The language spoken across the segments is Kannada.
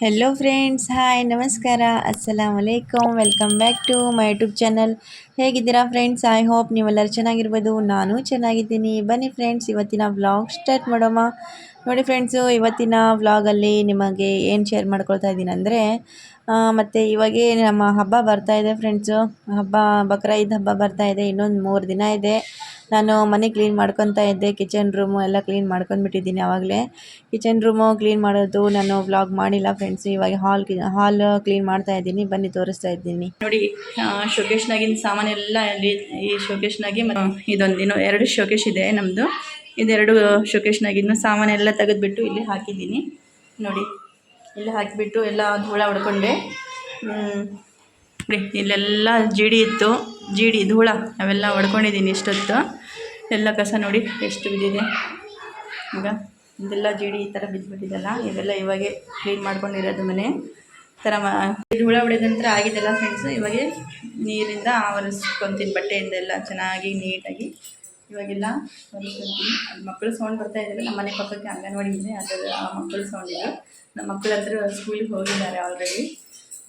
ಹೆಲೋ ಫ್ರೆಂಡ್ಸ್ ಹಾಯ್ ನಮಸ್ಕಾರ ಅಸ್ಸಲಾಮ್ alaikum welcome back to my YouTube channel ಹೇಗಿದ್ದೀರಾ ಫ್ರೆಂಡ್ಸ್ ಐ ಹೋಪ್ ನೀವೆಲ್ಲರೂ ಚೆನ್ನಾಗಿರ್ಬೋದು. ನಾನು ಚೆನ್ನಾಗಿದ್ದೀನಿ. ಬನ್ನಿ ಫ್ರೆಂಡ್ಸ್ ಇವತ್ತಿನ ವ್ಲಾಗ್ ಸ್ಟಾರ್ಟ್ ಮಾಡೋಣ. ನೋಡಿ ಫ್ರೆಂಡ್ಸು ಇವತ್ತಿನ ವ್ಲಾಗಲ್ಲಿ ನಿಮಗೆ ಏನು ಶೇರ್ ಮಾಡ್ಕೊಳ್ತಾ ಇದ್ದೀನಿ ಅಂದರೆ ಮತ್ತು ಇವಾಗೇ ನಮ್ಮ ಹಬ್ಬ ಬರ್ತಾ ಇದೆ ಫ್ರೆಂಡ್ಸು ಹಬ್ಬ ಬಕ್ರೀದ್ ಹಬ್ಬ ಬರ್ತಾ ಇದೆ. ಇನ್ನೊಂದು ಮೂರು ದಿನ ಇದೆ. ನಾನು ಮನೆ ಕ್ಲೀನ್ ಮಾಡ್ಕೊತಾ ಇದ್ದೆ, ಕಿಚನ್ ರೂಮು ಎಲ್ಲ ಕ್ಲೀನ್ ಮಾಡ್ಕೊಂಡ್ಬಿಟ್ಟಿದ್ದೀನಿ ಆವಾಗಲೇ ಕಿಚನ್ ರೂಮು ಕ್ಲೀನ್ ಮಾಡೋದು ನಾನು ವ್ಲಾಗ್ ಮಾಡಿಲ್ಲ ಫ್ರೆಂಡ್ಸ್ ಇವಾಗ ಹಾಲ್ ಹಾಲ್ ಕ್ಲೀನ್ ಮಾಡ್ತಾ ಇದ್ದೀನಿ, ಬನ್ನಿ ತೋರಿಸ್ತಾ ಇದ್ದೀನಿ. ನೋಡಿ ಶೋಕೇಶ್ನಾಗಿನ ಸಾಮಾನೆಲ್ಲ ಈ ಶೋಕೇಶ್ನಾಗಿ ಇದೊಂದು ಇನ್ನೂ ಎರಡು ಶೋಕೇಶ್ ಇದೆ ನಮ್ಮದು ಇದೆರಡು ಶೋಕೇಶ್ನಾಗಿನ ಸಾಮಾನೆಲ್ಲ ತೆಗೆದುಬಿಟ್ಟು ಇಲ್ಲಿ ಹಾಕಿದ್ದೀನಿ. ನೋಡಿ, ಇಲ್ಲಿ ಹಾಕಿಬಿಟ್ಟು ಎಲ್ಲ ಧೂಳ ಹೊಡ್ಕೊಂಡೆ. ನೋಡಿ ಇಲ್ಲೆಲ್ಲ ಜೀಡಿ ಇತ್ತು, ಜೀಡಿ, ಧೂಳ, ಅವೆಲ್ಲ ಹೊಡ್ಕೊಂಡಿದ್ದೀನಿ ಇಷ್ಟೊತ್ತು. ಎಲ್ಲ ಕಸ ನೋಡಿ ಎಷ್ಟು ಬಿದ್ದಿದೆ. ಈಗ ಇದೆಲ್ಲ ಜೀಡಿ ಈ ಥರ ಬಿದ್ದುಬಿಟ್ಟಿದೆಲ್ಲ ಇವೆಲ್ಲ ಇವಾಗೆ ಕ್ಲೀನ್ ಮಾಡ್ಕೊಂಡಿರೋದು ಮನೆ. ಥರ ಮ ಧೂಳ ಹೊಡೆದ ನಂತರ ಆಗಿದೆಲ್ಲ ಫ್ರೆಂಡ್ಸು ಇವಾಗೆ ನೀರಿಂದ ಒರೆಸ್ಕೊತೀನಿ ಬಟ್ಟೆಯಿಂದ ಎಲ್ಲ ಚೆನ್ನಾಗಿ, ನೀಟಾಗಿ. ಇವಾಗೆಲ್ಲ ಒರೆಸ್ಕೊತೀನಿ ಮಕ್ಕಳು ಸೌಂಡ್ ಬರ್ತಾ ಇದ್ದಾರೆ. ನಮ್ಮ ಮನೆ ಪಕ್ಕಕ್ಕೆ ಅಂಗನವಾಡಿ ಇದೆ. ಅದರ ಆ ಮಕ್ಕಳು ಸೌಂಡ್ ಇದೆ. ನಮ್ಮ ಮಕ್ಕಳಂತರೂ ಸ್ಕೂಲಿಗೆ ಹೋಗಿದ್ದಾರೆ ಆಲ್ರೆಡಿ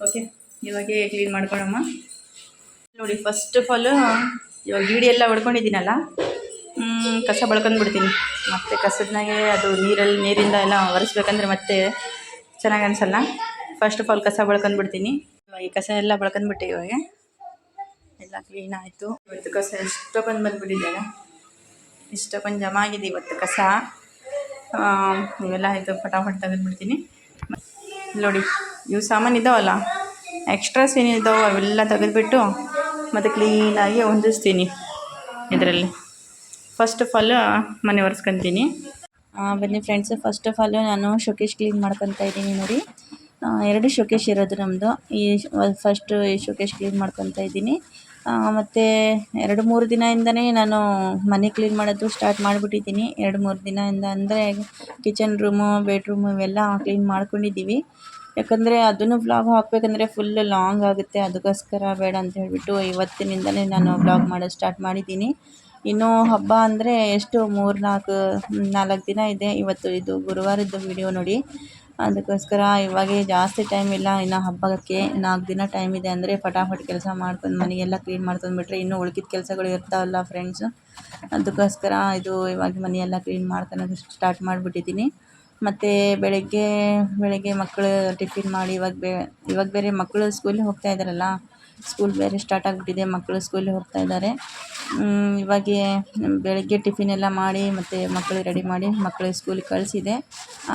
ಓಕೆ ಇವಾಗೆ ಕ್ಲೀನ್ ಮಾಡ್ಕೊಳಮ್ಮ. ನೋಡಿ ಫಸ್ಟ್ ಆಫ್ ಆಲ್ ಇವಾಗ ಗೀಡಿ ಎಲ್ಲ ಹೊಡ್ಕೊಂಡಿದ್ದೀನಲ್ಲ ಕಸ ಬಳ್ಕೊಂಡ್ಬಿಡ್ತೀನಿ. ಮತ್ತೆ ಕಸದ್ನಾಗೆ ಅದು ನೀರಲ್ಲಿ, ನೀರಿಂದ ಎಲ್ಲ ಒರೆಸ್ಬೇಕಂದ್ರೆ ಮತ್ತೆ ಚೆನ್ನಾಗಿ ಅನಿಸಲ್ಲ? ಫಸ್ಟ್ ಆಫ್ ಆಲ್ ಕಸ ಬಳ್ಕೊಂಡ್ಬಿಡ್ತೀನಿ. ಇವಾಗ ಈ ಕಸ ಎಲ್ಲ ಬಳ್ಕೊಂಡ್ಬಿಟ್ಟೆ ಇವಾಗ ಎಲ್ಲ ಕ್ಲೀನ್ ಆಯಿತು. ಇವತ್ತು ಕಸ ಎಷ್ಟೊಂದು ಬಂದುಬಿಟ್ಟಿದೆ? ಇಷ್ಟೊಂದು ಜಮಾ ಆಗಿದೆ ಇವತ್ತು ಕಸ? ಇವೆಲ್ಲ ಆಯಿತು, ಫಟಾಫಟ್ ತೆಗೆದ್ಬಿಡ್ತೀನಿ. ನೋಡಿ, ಇವು ಸಾಮಾನು ಇದ್ದಾವಲ್ಲ ಎಕ್ಸ್ಟ್ರಾಸ್ ಏನಿದ್ದಾವೆ ಅವೆಲ್ಲ ತೆಗೆದುಬಿಟ್ಟು ಮತ್ತು ಕ್ಲೀನಾಗಿ ಹೊಂದಿಸ್ತೀನಿ ಇದರಲ್ಲಿ. ಫಸ್ಟ್ ಆಫ್ ಆಲ್ ಮನೆ ಒರೆಸ್ಕೊತೀನಿ. ಬನ್ನಿ ಫ್ರೆಂಡ್ಸ್ ಫಸ್ಟ್ ಆಫ್ ಆಲ್ ನಾನು ಶೋಕೇಶ್ ಕ್ಲೀನ್ ಮಾಡ್ಕೊತಾ ಇದ್ದೀನಿ ನೋಡಿ. ಎರಡು ಶೋಕೇಶ್ ಇರೋದು ನಮ್ಮದು ಈ ಫಸ್ಟ್ ಈ ಶೋಕೇಶ್ ಕ್ಲೀನ್ ಮಾಡ್ಕೊತಾ ಇದ್ದೀನಿ. ಮತ್ತು ಎರಡು ಮೂರು ದಿನದಿಂದನೇ ನಾನು ಮನೆ ಕ್ಲೀನ್ ಮಾಡೋದು ಸ್ಟಾರ್ಟ್ ಮಾಡಿಬಿಟ್ಟಿದ್ದೀನಿ. ಎರಡು ಮೂರು ದಿನದಿಂದ ಅಂದರೆ ಕಿಚನ್ ರೂಮು ಬೆಡ್ರೂಮು ಇವೆಲ್ಲ ಕ್ಲೀನ್ ಮಾಡ್ಕೊಂಡಿದ್ದೀವಿ. ಯಾಕಂದರೆ ಅದನ್ನು ವ್ಲಾಗ್ ಹಾಕಬೇಕಂದ್ರೆ ಫುಲ್ ಲಾಂಗ್ ಆಗುತ್ತೆ. ಅದಕ್ಕೋಸ್ಕರ ಬೇಡ ಅಂತ ಹೇಳಿಬಿಟ್ಟು ಇವತ್ತಿನಿಂದಲೇ ನಾನು ವ್ಲಾಗ್ ಮಾಡೋದು ಸ್ಟಾರ್ಟ್ ಮಾಡಿದ್ದೀನಿ. ಇನ್ನು ಹಬ್ಬ ಅಂದರೆ ಎಷ್ಟು? ಮೂರು ನಾಲ್ಕು ನಾಲ್ಕು ದಿನ ಇದೆ. ಇವತ್ತು ಇದು ಗುರುವಾರದ್ದು ವಿಡಿಯೋ ನೋಡಿ. ಅದಕ್ಕೋಸ್ಕರ ಇವಾಗ ಜಾಸ್ತಿ ಟೈಮ್ ಇಲ್ಲ. ಇನ್ನು ಹಬ್ಬಕ್ಕೆ ನಾಲ್ಕು ದಿನ ಟೈಮ್ ಇದೆ ಅಂದರೆ ಫಟಾಫಟ್ ಕೆಲಸ ಮಾಡ್ಕೊಂಡು ಮನೆಗೆಲ್ಲ ಕ್ಲೀನ್ ಮಾಡ್ಕೊಂಡ್ಬಿಟ್ರೆ ಇನ್ನೂ ಉಳ್ಕಿದ ಕೆಲಸಗಳು ಇರ್ತಾವಲ್ಲ ಫ್ರೆಂಡ್ಸು ಅದಕ್ಕೋಸ್ಕರ ಇದು ಇವಾಗ ಮನೆಯೆಲ್ಲ ಕ್ಲೀನ್ ಮಾಡ್ಕೊಳೋದು ಸ್ಟಾರ್ಟ್ ಮಾಡಿಬಿಟ್ಟಿದ್ದೀನಿ. ಮತ್ತು ಬೆಳಗ್ಗೆ ಬೆಳಗ್ಗೆ ಮಕ್ಕಳು ಟಿಫಿನ್ ಮಾಡಿ, ಇವಾಗ ಬೇ, ಇವಾಗ ಬೇರೆ ಮಕ್ಕಳು ಸ್ಕೂಲಿಗೆ ಹೋಗ್ತಾ ಇದ್ದಾರಲ್ಲ ಸ್ಕೂಲ್ ಬೇರೆ ಸ್ಟಾರ್ಟ್ ಆಗಿಬಿಟ್ಟಿದೆ, ಮಕ್ಕಳು ಸ್ಕೂಲಿಗೆ ಹೋಗ್ತಾ ಇದ್ದಾರೆ. ಇವಾಗೆ ಬೆಳಗ್ಗೆ ಟಿಫಿನ್ ಎಲ್ಲ ಮಾಡಿ, ಮತ್ತು ಮಕ್ಕಳಿಗೆ ರೆಡಿ ಮಾಡಿ ಮಕ್ಕಳಿಗೆ ಸ್ಕೂಲಿಗೆ ಕಳಿಸಿದೆ.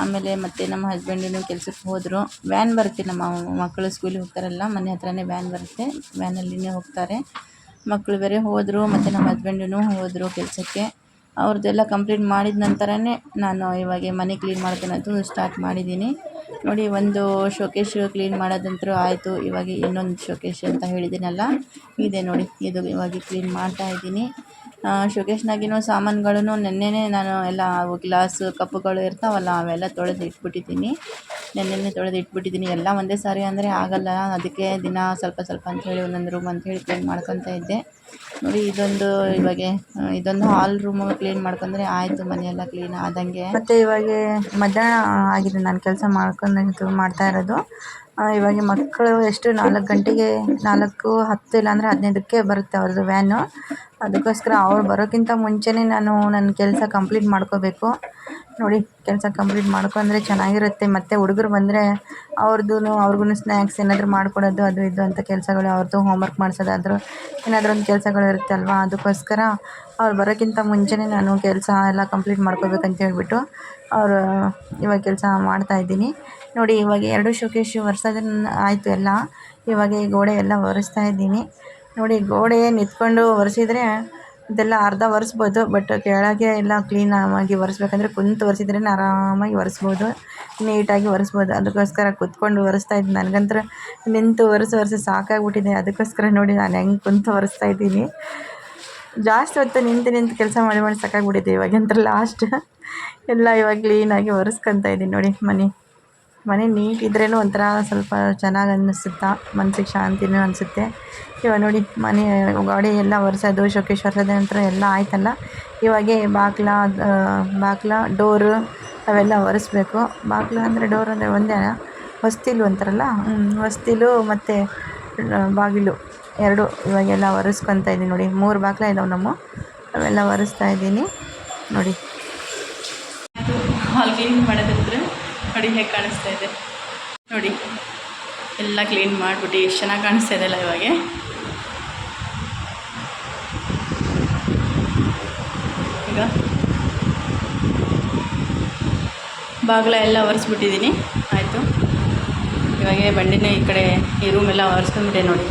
ಆಮೇಲೆ ಮತ್ತು ನಮ್ಮ ಹಸ್ಬೆಂಡಿನೂ ಕೆಲ್ಸಕ್ಕೆ ಹೋದರು. ವ್ಯಾನ್ ಬರುತ್ತೆ, ನಮ್ಮ ಮಕ್ಕಳು ಸ್ಕೂಲಿಗೆ ಹೋಗ್ತಾರಲ್ಲ, ಮನೆ ಹತ್ರನೇ ವ್ಯಾನ್ ಬರುತ್ತೆ ವ್ಯಾನಲ್ಲಿನೇ ಹೋಗ್ತಾರೆ. ಮಕ್ಕಳು ಬೇರೆ ಹೋದರು, ಮತ್ತು ನಮ್ಮ ಹಸ್ಬೆಂಡಿನೂ ಹೋದರು ಕೆಲಸಕ್ಕೆ. ಅವ್ರದ್ದೆಲ್ಲ ಕಂಪ್ಲೀಟ್ ಮಾಡಿದ ನಂತರನೇ ನಾನು ಇವಾಗ ಮನೆ ಕ್ಲೀನ್ ಮಾಡ್ಕೊಳೋದು ಸ್ಟಾರ್ಟ್ ಮಾಡಿದ್ದೀನಿ. ನೋಡಿ, ಒಂದು ಶೋಕೇಶ್ ಕ್ಲೀನ್ ಮಾಡೋದಂತೂ ಆಯಿತು. ಇವಾಗ ಇನ್ನೊಂದು ಶೋಕೇಶ್ ಅಂತ ಹೇಳಿದ್ದೀನಲ್ಲ, ಇದೆ ನೋಡಿ, ಇದು ಇವಾಗ ಕ್ಲೀನ್ ಮಾಡ್ತಾ ಇದ್ದೀನಿ. ಶೋಕೇಶ್ನಾಗಿನೂ ಸಾಮಾನುಗಳನ್ನು ನೆನ್ನೆನೇ ನಾನು ಎಲ್ಲ ಅವು ಗ್ಲಾಸು ಕಪ್ಪುಗಳು ಇರ್ತಾವಲ್ಲ, ಅವೆಲ್ಲ ತೊಳೆದು ಇಟ್ಬಿಟ್ಟಿದ್ದೀನಿ ನೆನ್ನೆನೇ ತೊಳೆದು ಇಟ್ಬಿಟ್ಟಿದ್ದೀನಿ ಎಲ್ಲ ಒಂದೇ ಸಾರಿ ಅಂದರೆ ಆಗಲ್ಲ. ಅದಕ್ಕೆ ದಿನ ಸ್ವಲ್ಪ ಸ್ವಲ್ಪ ಅಂತ ಹೇಳಿ ಒಂದೊಂದು ರೂಮ್ ಅಂತ ಹೇಳಿ ಕ್ಲೀನ್ ಮಾಡ್ಕೊತಾ ಇದ್ದೆ. ನೋಡಿ, ಇದೊಂದು ಇವಾಗ ಇದೊಂದು ಹಾಲ್ ರೂಮ್ ಕ್ಲೀನ್ ಮಾಡ್ಕೊಂಡ್ರೆ ಆಯ್ತು, ಮನೆಯೆಲ್ಲ ಕ್ಲೀನ್ ಆದಂಗೆ. ಮತ್ತೆ ಇವಾಗ ಮಧ್ಯಾಹ್ನ ಆಗಿದೆ ನಾನು ಕೆಲಸ ಮಾಡ್ಕೊಂಡು ಮಾಡ್ತಾ ಇರೋದು. ಇವಾಗ ಮಕ್ಕಳು ಎಷ್ಟು ನಾಲ್ಕು ಗಂಟೆಗೆ ನಾಲ್ಕು ಹತ್ತು ಇಲ್ಲಾಂದರೆ ಹದಿನೈದಕ್ಕೆ ಬರುತ್ತೆ ಅವ್ರದ್ದು ವ್ಯಾನು ಅದಕ್ಕೋಸ್ಕರ ಅವ್ರು ಬರೋಕ್ಕಿಂತ ಮುಂಚೆನೇ ನಾನು ನನ್ನ ಕೆಲಸ ಕಂಪ್ಲೀಟ್ ಮಾಡ್ಕೋಬೇಕು. ನೋಡಿ, ಕೆಲಸ ಕಂಪ್ಲೀಟ್ ಮಾಡ್ಕೊಂಡ್ರೆ ಚೆನ್ನಾಗಿರುತ್ತೆ. ಮತ್ತು ಹುಡುಗರು ಬಂದರೆ ಅವ್ರದ್ದು ಅವ್ರಿಗೂ ಸ್ನ್ಯಾಕ್ಸ್ ಏನಾದರೂ ಮಾಡ್ಕೊಡೋದು, ಅದು ಇದು ಅಂತ ಕೆಲಸಗಳು ಅವ್ರದ್ದು ಹೋಮ್ವರ್ಕ್ ಮಾಡಿಸೋದಾದ್ರು ಏನಾದರೂ ಒಂದು ಕೆಲಸಗಳು ಇರುತ್ತೆ ಅಲ್ವಾ ಅದಕ್ಕೋಸ್ಕರ ಅವ್ರು ಬರೋಕ್ಕಿಂತ ಮುಂಚೆನೇ ನಾನು ಕೆಲಸ ಎಲ್ಲ ಕಂಪ್ಲೀಟ್ ಮಾಡ್ಕೋಬೇಕಂತ ಹೇಳ್ಬಿಟ್ಟು ಅವರು ಇವಾಗ ಕೆಲಸ ಮಾಡ್ತಾಯಿದ್ದೀನಿ ನೋಡಿ, ಇವಾಗ ಎರಡು ಶೋಕೇಶು ಒರೆಸೋದನ್ನ ಆಯಿತು ಎಲ್ಲ. ಇವಾಗ ಗೋಡೆ ಎಲ್ಲ ಒರೆಸ್ತಾ ಇದ್ದೀನಿ. ನೋಡಿ, ಗೋಡೆ ನಿಂತ್ಕೊಂಡು ಒರೆಸಿದ್ರೆ ಇದೆಲ್ಲ ಅರ್ಧ ಒರೆಸ್ಬೋದು ಬಟ್ ಕೆಳಗೆ ಎಲ್ಲ ಕ್ಲೀನ್ ಆಗಿ ಒರೆಸ್ಬೇಕಂದ್ರೆ ಕುಂತು ಒರೆಸಿದ್ರೆ ಆರಾಮಾಗಿ ಒರೆಸ್ಬೋದು ನೀಟಾಗಿ ಒರೆಸ್ಬೋದು. ಅದಕ್ಕೋಸ್ಕರ ಕುತ್ಕೊಂಡು ಒರೆಸ್ತಾ ಇದ್ದೀನಿ ನನಗಂತೂ ನಿಂತು ಒರೆಸಿ ಒರೆಸಿ ಸಾಕಾಗ್ಬಿಟ್ಟಿದೆ. ಅದಕ್ಕೋಸ್ಕರ ನೋಡಿ, ನಾನು ಹೆಂಗೆ ಕುಂತು ಒರೆಸ್ತಾ ಇದ್ದೀನಿ. ಜಾಸ್ತಿ ಹೊತ್ತು ನಿಂತು ನಿಂತು ಕೆಲಸ ಮಾಡಿ ಮಾಡಿ ಸಾಕಾಗ್ಬಿಟ್ಟಿದೆ ಇವಾಗಂತ ಲಾಸ್ಟ್ ಎಲ್ಲ ಇವಾಗ ಕ್ಲೀನಾಗಿ ಒರೆಸ್ಕೊತಾ ಇದ್ದೀನಿ ನೋಡಿ ಮನೆ. ಮನೆ ನೀಟ್ ಇದ್ರೇ ಒಂಥರ ಸ್ವಲ್ಪ ಚೆನ್ನಾಗಿ ಅನ್ನಿಸುತ್ತಾ? ಮನಸ್ಸಿಗೆ ಶಾಂತಿನೂ ಅನಿಸುತ್ತೆ ಇವಾಗ ನೋಡಿ ಮನೆ ಗಾಡಿ ಎಲ್ಲ ಒರೆಸೋದು ಶೋಕೇಶ್ ಒರೆಸೋದು ನಂತರ ಎಲ್ಲ ಆಯ್ತಲ್ಲ? ಇವಾಗೆ ಬಾಗ್ಲ ಬಾಗ್ಲ ಡೋರು ಅವೆಲ್ಲ ಒರೆಸ್ಬೇಕು. ಬಾಗ್ಲ ಅಂದರೆ ಡೋರ್ ಅಂದರೆ ಒಂದೇ ಹೊಸ್ತಿಲು ಅಂತಾರಲ್ಲ? ಹೊಸ್ತಿಲು ಮತ್ತು ಬಾಗಿಲು. ಎರಡು, ಇವಾಗೆಲ್ಲ ಒರೆಸ್ಕೊತಾ ಇದ್ದೀನಿ ನೋಡಿ. ಮೂರು ಬಾಕ್ಲ ಇದ್ದಾವೆ ನಮ್ಮ. ಅವೆಲ್ಲ ಒರೆಸ್ತಾ ಇದ್ದೀನಿ. ನೋಡಿ. ಹಾಲ್ ಕ್ಲೀನ್ ಮಾಡೋದಂದ್ರೆ ನೋಡಿ ಹೇಗೆ ಕಾಣಿಸ್ತಾ ಇದೆ. ನೋಡಿ, ಎಲ್ಲ ಕ್ಲೀನ್ ಮಾಡಿಬಿಟ್ಟು ಎಷ್ಟು ಚೆನ್ನಾಗಿ ಕಾಣಿಸ್ತಾ ಇದೆಯಲ್ಲ ಇವಾಗೆ. ಈಗ ಬಾಗಿಲ ಎಲ್ಲ ಒರೆಸ್ಬಿಟ್ಟಿದ್ದೀನಿ. ಆಯಿತು. ಇವಾಗೆ ಬಂಡಿನ ಈ ಕಡೆ ಈ ರೂಮೆಲ್ಲ ಒರೆಸ್ಕೊಂಡ್ಬಿಟ್ಟೆ ನೋಡಿ.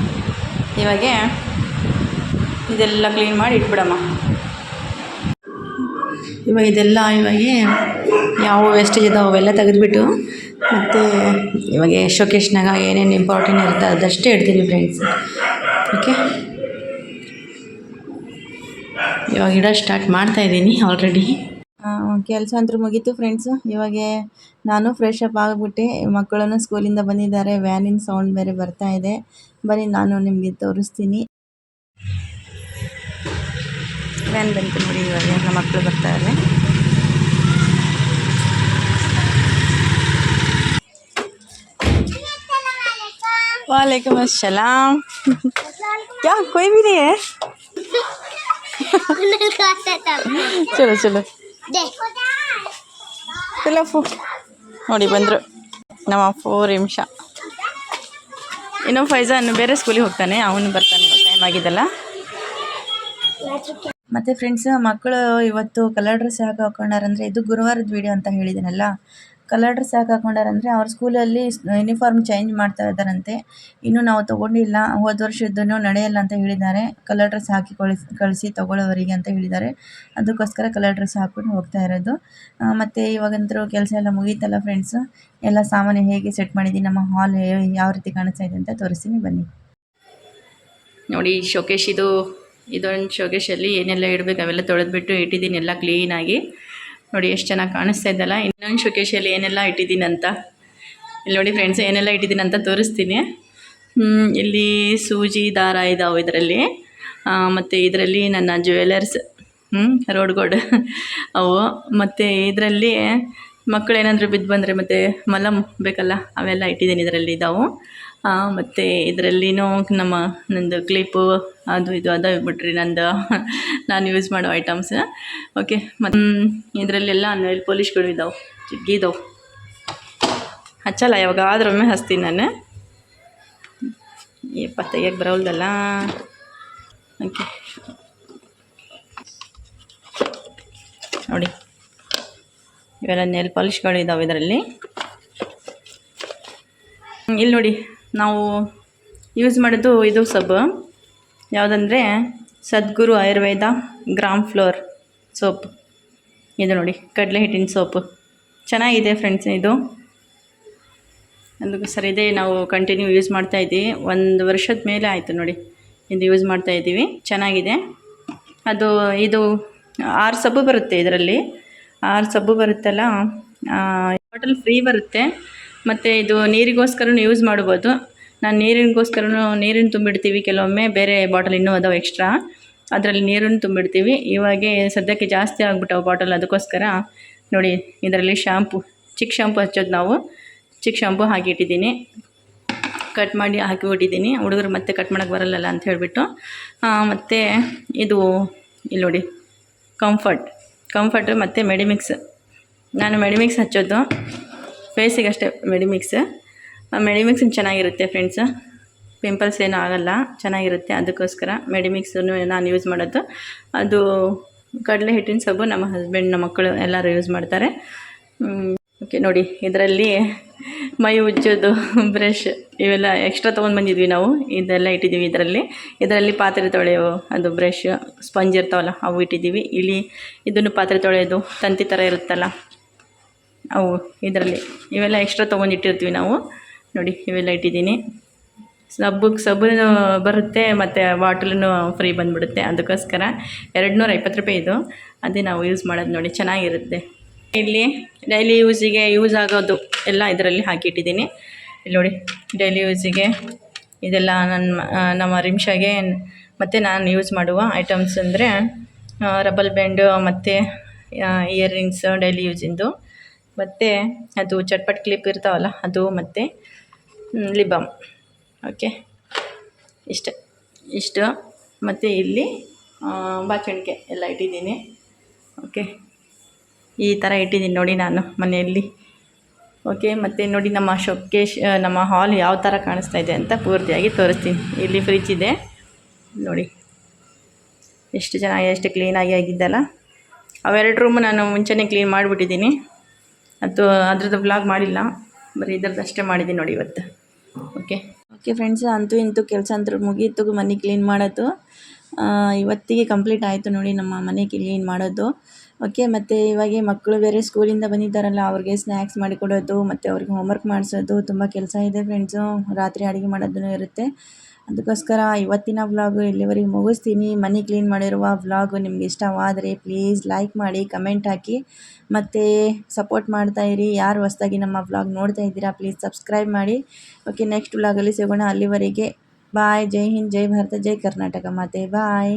ಇವಾಗೆ ಇದೆಲ್ಲ ಕ್ಲೀನ್ ಮಾಡಿ ಇಟ್ಬಿಡಮ್ಮ. ಇವಾಗ ಇದೆಲ್ಲ ಇವಾಗ ಯಾವ ವೇಸ್ಟೇಜ್ ಇದಾವೆ ಅವೆಲ್ಲ ತೆಗೆದುಬಿಟ್ಟು ಮತ್ತು ಇವಾಗ ಶೋಕೇಶ್ನಾಗ ಏನೇನು ಇಂಪಾರ್ಟೆಂಟ್ ಇರುತ್ತೆ ಅದಷ್ಟೇ ಇಡ್ತೀನಿ ಫ್ರೆಂಡ್ಸ್ ಓಕೆ ಇವಾಗ ಇಡೋ ಸ್ಟಾರ್ಟ್ ಮಾಡ್ತಾ ಇದ್ದೀನಿ ಆಲ್ರೆಡಿ ಕೆಲಸ ಅಂತೂ ಮುಗೀತು ಫ್ರೆಂಡ್ಸು ಇವಾಗ ನಾನು ಫ್ರೆಶ್ ಅಪ್ ಆಗಿಬಿಟ್ಟೆ ಮಕ್ಕಳನ್ನು ಸ್ಕೂಲಿಂದ ಬಂದಿದ್ದಾರೆ ವ್ಯಾನಿನ ಸೌಂಡ್ ಬೇರೆ ಬರ್ತಾ ಇದೆ ಬನ್ನಿ ನಾನು ನಿಮಗೆ ತೋರಿಸ್ತೀನಿ ವ್ಯಾನ್ ಬಂತು ನೋಡಿ ಇವಾಗ ನಮ್ಮ ಮಕ್ಕಳು ಬರ್ತಾರೆ वालेकुम अस्सलाम क्या कोई भी नहीं है ಚಲೋ ಚಲೋ ನೋಡಿ, ಬಂದರು. ನಮ್ಮ ಫೋರ್ ನಿಮಿಷ. ಇನ್ನು ಫೈಜಾನ್ ಬೇರೆ ಸ್ಕೂಲಿಗೆ ಹೋಗ್ತಾನೆ. ಅವನು ಬರ್ತಾನೆ ಟೈಮ್ ಆಗಿದ್ದಲ್ಲ. ಮತ್ತು ಫ್ರೆಂಡ್ಸ್ ಮಕ್ಕಳು ಇವತ್ತು ಕಲರ್ ಡ್ರೆಸ್ ಯಾಕೆ ಹಾಕೊಂಡಾರಂದರೆ ಇದು ಗುರುವಾರದ ವೀಡಿಯೋ ಅಂತ ಹೇಳಿದ್ದೀನಲ್ಲ ಕಲರ್ ಡ್ರೆಸ್ ಯಾಕೆ ಹಾಕೊಂಡಾರಂದರೆ ಅವ್ರ ಸ್ಕೂಲಲ್ಲಿ ಯೂನಿಫಾರ್ಮ್ ಚೇಂಜ್ ಮಾಡ್ತಾ ಇದ್ದಾರಂತೆ. ಇನ್ನೂ ನಾವು ತೊಗೊಂಡಿಲ್ಲ. ಹೋದ ವರ್ಷದ್ದನ್ನು ನಡೆಯಲ್ಲ ಅಂತ ಹೇಳಿದ್ದಾರೆ. ಕಲರ್ ಡ್ರೆಸ್ ಹಾಕಿ ಕಳಿಸಿ ಕಳಿಸಿ ತೊಗೊಳ್ಳೋವರಿಗೆ ಅಂತ ಹೇಳಿದ್ದಾರೆ. ಅದಕ್ಕೋಸ್ಕರ ಕಲರ್ ಡ್ರೆಸ್ ಹಾಕ್ಕೊಂಡು ಹೋಗ್ತಾ ಇರೋದು. ಮತ್ತು ಇವಾಗಂತೂ ಕೆಲಸ ಎಲ್ಲ ಮುಗೀತಲ್ಲ ಫ್ರೆಂಡ್ಸು ಎಲ್ಲ ಸಾಮಾನು ಹೇಗೆ ಸೆಟ್ ಮಾಡಿದ್ದೀನಿ ನಮ್ಮ ಹಾಲ್ ಯಾವ ರೀತಿ ಕಾಣಿಸ್ತಾ ಇದೆ ಅಂತ ತೋರಿಸ್ತೀನಿ. ಬನ್ನಿ. ನೋಡಿ ಶೋಕೇಶ್ ಇದು, ಇದೊಂದು ಶೋಕೇಶಲ್ಲಿ ಏನೆಲ್ಲ ಇಡಬೇಕು ಅವೆಲ್ಲ ತೊಳೆದ್ಬಿಟ್ಟು ಇಟ್ಟಿದ್ದೀನಿ. ಎಲ್ಲ ಕ್ಲೀನಾಗಿ ನೋಡಿ ಎಷ್ಟು ಚೆನ್ನಾಗಿ ಕಾಣಿಸ್ತಾ ಇದ್ದಲ್ಲ ಇನ್ನೊಂದು ಶೋಕೇಶಲ್ಲಿ ಏನೆಲ್ಲ ಇಟ್ಟಿದ್ದೀನಿ ಅಂತ ಇಲ್ಲಿ ನೋಡಿ ಫ್ರೆಂಡ್ಸ್ ಏನೆಲ್ಲ ಇಟ್ಟಿದ್ದೀನಿ ಅಂತ ತೋರಿಸ್ತೀನಿ ಇಲ್ಲಿ ಸೂಜಿ, ದಾರ ಇದಾವೆ ಇದರಲ್ಲಿ. ಮತ್ತು ಇದರಲ್ಲಿ ನನ್ನ ಜ್ಯುವೆಲರ್ಸ್ ರೋಡ್ ಗೋಡ್ ಅವು. ಮತ್ತು ಇದರಲ್ಲಿ ಮಕ್ಕಳು ಏನಾದರೂ ಬಿದ್ದು ಬಂದರೆ ಮತ್ತು ಮಲಮ್ ಬೇಕಲ್ಲ, ಅವೆಲ್ಲ ಇಟ್ಟಿದ್ದೀನಿ ಇದರಲ್ಲಿ ಇದಾವೆ. ಮತ್ತು ಇದರಲ್ಲಿನೂ ನಮ್ಮ ನಂದು ಕ್ಲಿಪ್ಪು ಅದು ಇದು ಅದು ಬಿಟ್ರಿ ನಂದು. ನಾನು ಯೂಸ್ ಮಾಡೋ ಐಟಮ್ಸ್ ಓಕೆ ಮತ್ತು ಇದರಲ್ಲೆಲ್ಲ ನೈಲ್ ಪೋಲಿಷ್ಗಳು ಇದಾವೆ ಜಿಗ್ಗಿದಾವೆ ಹಚ್ಚಲ್ಲ ಯಾವಾಗಾದ್ರೊಮ್ಮೆ ಹಚ್ತೀನಿ ನಾನು. ಯಪ್ಪ ತೆಗಿಯಕ್ಕೆ ಬರೋಲ್ದಲ್ಲ ಓಕೆ ನೋಡಿ, ಇವೆಲ್ಲ ನೆಲ್ ಪಾಲಿಷ್ಗಳು ಇದ್ದಾವೆ ಇದರಲ್ಲಿ. ಇಲ್ಲಿ ನೋಡಿ. ನಾವು ಯೂಸ್ ಮಾಡೋದು ಇದು ಸಬ್ ಯಾವುದಂದರೆ Sadguru Ayurveda gram flour soap ಇದು ನೋಡಿ, ಕಡಲೆ ಹಿಟ್ಟಿನ ಸೋಪು ಚೆನ್ನಾಗಿದೆ ಫ್ರೆಂಡ್ಸ್ ಇದು. ಅದಕ್ಕೋಸ್ಕರ ಇದೇ ನಾವು ಕಂಟಿನ್ಯೂ ಯೂಸ್ ಮಾಡ್ತಾ ಇದ್ದೀವಿ. ಒಂದು ವರ್ಷದ ಮೇಲೆ ಆಯಿತು ನೋಡಿ, ಇದು ಯೂಸ್ ಮಾಡ್ತಾ ಇದ್ದೀವಿ. ಚೆನ್ನಾಗಿದೆ. ಅದು, ಇದು ಆರು ಸಬ್ಬು ಬರುತ್ತೆ ಇದರಲ್ಲಿ. ಆರು ಸಬ್ಬು ಬರುತ್ತಲ್ಲ ಬಾಟಲ್ ಫ್ರೀ ಬರುತ್ತೆ. ಮತ್ತು ಇದು ನೀರಿಗೋಸ್ಕರನೂ ಯೂಸ್ ಮಾಡ್ಬೋದು. ನಾನು ನೀರಿಗೋಸ್ಕರನೂ ನೀರನ್ನು ತುಂಬಿಡ್ತೀವಿ, ಕೆಲವೊಮ್ಮೆ ಬೇರೆ ಬಾಟಲ್ ಇನ್ನೂ ಅದಾವೆ ಎಕ್ಸ್ಟ್ರಾ ಅದರಲ್ಲಿ ನೀರನ್ನು ತುಂಬಿಡ್ತೀವಿ. ಇವಾಗೆ ಸದ್ಯಕ್ಕೆ ಜಾಸ್ತಿ ಆಗ್ಬಿಟ್ಟವು ಬಾಟಲ್ ಅದಕ್ಕೋಸ್ಕರ. ನೋಡಿ, ಇದರಲ್ಲಿ ಶ್ಯಾಂಪು ಚಿಕ್ಕ ಶ್ಯಾಂಪು ಹಚ್ಚೋದು ನಾವು. ಚಿಕ್ಕ ಶ್ಯಾಂಪು ಹಾಕಿಟ್ಟಿದ್ದೀನಿ. ಕಟ್ ಮಾಡಿ ಹಾಕಿಬಿಟ್ಟಿದ್ದೀನಿ. ಹುಡುಗರು ಮತ್ತೆ ಕಟ್ ಮಾಡೋಕ್ಕೆ ಬರಲ್ಲಲ್ಲ ಅಂತ ಹೇಳಿಬಿಟ್ಟು. ಮತ್ತು ಇದು ಇಲ್ಲಿ ನೋಡಿ ಕಂಫರ್ಟ್ ಕಂಫರ್ಟ್ ಮತ್ತು ಮೆಡಿಮಿಕ್ಸ್ ನಾನು ಮೆಡಿಮಿಕ್ಸ್ ಹಚ್ಚೋದು. ಫೇಸಿಗೆ ಅಷ್ಟೇ ಮೆಡಿಮಿಕ್ಸ್ ಮೆಡಿಮಿಕ್ಸ್ ಚೆನ್ನಾಗಿರುತ್ತೆ ಫ್ರೆಂಡ್ಸ್ ಪಿಂಪಲ್ಸ್ ಏನೂ ಆಗೋಲ್ಲ, ಚೆನ್ನಾಗಿರುತ್ತೆ. ಅದಕ್ಕೋಸ್ಕರ ಮೆಡಿಮಿಕ್ಸನ್ನು ನಾನು ಯೂಸ್ ಮಾಡೋದು. ಅದು ಕಡಲೆ ಹಿಟ್ಟಿನ ಸಬ್ಬು ನಮ್ಮ ಹಸ್ಬೆಂಡ್ ನಮ್ಮ ಮಕ್ಕಳು ಎಲ್ಲರೂ ಯೂಸ್ ಮಾಡ್ತಾರೆ. ಓಕೆ ನೋಡಿ, ಇದರಲ್ಲಿ ಮೈ ಉಜ್ಜೋದು ಬ್ರಷ್ ಇವೆಲ್ಲ ಎಕ್ಸ್ಟ್ರಾ ತೊಗೊಂಡು ಬಂದಿದ್ವಿ ನಾವು. ಇದೆಲ್ಲ ಇಟ್ಟಿದ್ದೀವಿ ಇದರಲ್ಲಿ. ಇದರಲ್ಲಿ ಪಾತ್ರೆ ತೊಳೆಯೋ ಅದು ಬ್ರಷ್ ಸ್ಪಂಜ್ ಇರ್ತಾವಲ್ಲ, ಅವು ಇಟ್ಟಿದ್ದೀವಿ. ಇಲ್ಲಿ ಇದನ್ನು ಪಾತ್ರೆ ತೊಳೆಯೋದು, ತಂತಿ ಥರ ಇರುತ್ತಲ್ಲ. ಅವು ಇದರಲ್ಲಿ ಇವೆಲ್ಲ ಎಕ್ಸ್ಟ್ರಾ ತೊಗೊಂಡಿಟ್ಟಿರ್ತೀವಿ ನಾವು. ನೋಡಿ, ಇವೆಲ್ಲ ಇಟ್ಟಿದ್ದೀನಿ. ಸಬ್ಬಕ್ಕೆ ಸಬ್ಬು ಬರುತ್ತೆ ಮತ್ತು ಬಾಟಲೂ ಫ್ರೀ ಬಂದುಬಿಡುತ್ತೆ. ಅದಕ್ಕೋಸ್ಕರ ಎರಡು ನೂರ ಐವತ್ತು ರೂಪಾಯಿ ಇದು. ಅದೇ ನಾವು ಯೂಸ್ ಮಾಡೋದು ನೋಡಿ, ಚೆನ್ನಾಗಿರುತ್ತೆ. ಇಲ್ಲಿ ಡೈಲಿ ಯೂಸಿಗೆ ಯೂಸ್ ಆಗೋದು ಎಲ್ಲ ಇದರಲ್ಲಿ ಹಾಕಿಟ್ಟಿದ್ದೀನಿ. ಇಲ್ಲಿ ನೋಡಿ ಡೈಲಿ ಯೂಸಿಗೆ ಇದೆಲ್ಲ ನನ್ನ ನಮ್ಮ ರಿಮ್ಷಾಗೆ ಮತ್ತು ನಾನು ಯೂಸ್ ಮಾಡುವ ಐಟಮ್ಸ್ ಅಂದರೆ ರಬ್ಬಲ್ ಬ್ಯಾಂಡು ಮತ್ತು ಇಯರಿಂಗ್ಸ್ ಡೈಲಿ ಯೂಸಿಂದು ಮತ್ತು ಅದು ಚಟ್ಪಟ್ ಕ್ಲಿಪ್ ಇರ್ತಾವಲ್ಲ, ಅದು ಮತ್ತು ಲಿಬಮ್. ಓಕೆ ಇಷ್ಟೆ. ಇಷ್ಟು. ಮತ್ತು ಇಲ್ಲಿ ಬಾಚಣಿಕೆ ಎಲ್ಲ ಇಟ್ಟಿದ್ದೀನಿ. ಓಕೆ ಈ ಥರ ಇಟ್ಟಿದ್ದೀನಿ ನೋಡಿ ನಾನು ಮನೆಯಲ್ಲಿ. ಓಕೆ ಮತ್ತು ನೋಡಿ ನಮ್ಮ ಶೊಕೇಶ್ ನಮ್ಮ ಹಾಲ್ ಯಾವ ಥರ ಕಾಣಿಸ್ತಾ ಇದೆ ಅಂತ ಪೂರ್ತಿಯಾಗಿ ತೋರಿಸ್ತೀನಿ. ಇಲ್ಲಿ ಫ್ರಿಜ್ ಇದೆ. ನೋಡಿ. ಎಷ್ಟು ಚೆನ್ನಾಗಿ, ಎಷ್ಟು ಕ್ಲೀನಾಗಿ ಆಗಿದ್ದಲ್ಲ. ಅವೆರಡು ರೂಮ್ ನಾನು ಮುಂಚೆನೇ ಕ್ಲೀನ್ ಮಾಡಿಬಿಟ್ಟಿದ್ದೀನಿ. ಅದು ಅದ್ರದ್ದು ಬ್ಲಾಗ್ ಮಾಡಿಲ್ಲ. ಬರೀ ಇದ್ರದ್ದು ಅಷ್ಟೇ ಮಾಡಿದ್ದೀನಿ ನೋಡಿ ಇವತ್ತು. ಓಕೆ ಓಕೆ ಫ್ರೆಂಡ್ಸ್ ಅಂತೂ ಇಂತೂ ಕೆಲಸ ಅಂತೂ ಮುಗೀತು. ಮನೆ ಕ್ಲೀನ್ ಮಾಡೋದು. ಇವತ್ತಿಗೆ ಕಂಪ್ಲೀಟ್ ಆಯಿತು ನೋಡಿ ನಮ್ಮ ಮನೆ ಕ್ಲೀನ್ ಮಾಡೋದು. ಓಕೆ ಮತ್ತು ಇವಾಗ ಮಕ್ಕಳು ಬೇರೆ ಸ್ಕೂಲಿಂದ ಬಂದಿದ್ದಾರಲ್ಲ, ಅವ್ರಿಗೆ ಸ್ನ್ಯಾಕ್ಸ್ ಮಾಡಿಕೊಡೋದು, ಮತ್ತು ಅವ್ರಿಗೆ ಹೋಮ್ವರ್ಕ್ ಮಾಡಿಸೋದು, ತುಂಬ ಕೆಲಸ ಇದೆ ಫ್ರೆಂಡ್ಸು ರಾತ್ರಿ ಅಡುಗೆ ಮಾಡೋದೂ ಇರುತ್ತೆ. ಅದಕ್ಕೋಸ್ಕರ ಇವತ್ತಿನ ವ್ಲಾಗು ಇಲ್ಲಿವರೆಗೆ ಮುಗಿಸ್ತೀನಿ. ಮನೆ ಕ್ಲೀನ್ ಮಾಡಿರುವ ವ್ಲಾಗು ನಿಮ್ಗೆ ಇಷ್ಟವಾದರೆ ಪ್ಲೀಸ್ ಲೈಕ್ ಮಾಡಿ ಕಮೆಂಟ್ ಹಾಕಿ. ಮತ್ತು ಸಪೋರ್ಟ್ ಮಾಡ್ತಾ ಇರಿ. ಯಾರು ಹೊಸ್ದಾಗಿ ನಮ್ಮ ವ್ಲಾಗ್ ನೋಡ್ತಾ ಇದ್ದೀರಾ ಪ್ಲೀಸ್ ಸಬ್ಸ್ಕ್ರೈಬ್ ಮಾಡಿ. ಓಕೆ ನೆಕ್ಸ್ಟ್ ವ್ಲಾಗಲ್ಲಿ ಸಿಗೋಣ ಅಲ್ಲಿವರೆಗೆ. ಬಾಯ್ ಜೈ ಹಿಂದ್, ಜೈ ಭಾರತ, ಜೈ ಕರ್ನಾಟಕ. ಮಾತೆ ಬಾಯ್